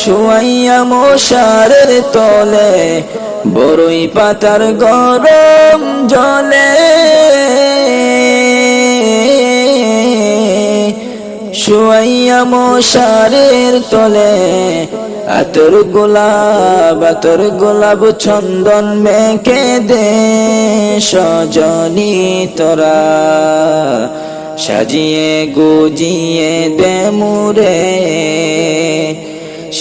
শুয়াইয়া মশারের তলে বড়ই পাতার গরম জলে। শুয়াইয়া মশারের তলে, আতর গোলাপ আতর গোলাপ চন্দন মেখে দে সজনি তোরা। সাজিয়ে গুজিয়ে দে মুরে।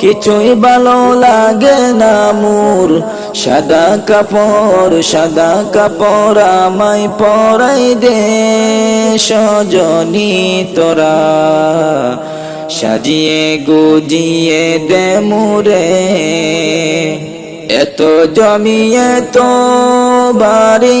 কিছুই ভালো লাগে না মোর। সাদা কাপড় সাদা কাপড় আমায় পরাই দে সজনি তোরা। সাজিয়ে গুজিয়ে দে মুরে। এত জমিয়ে তো বাড়ি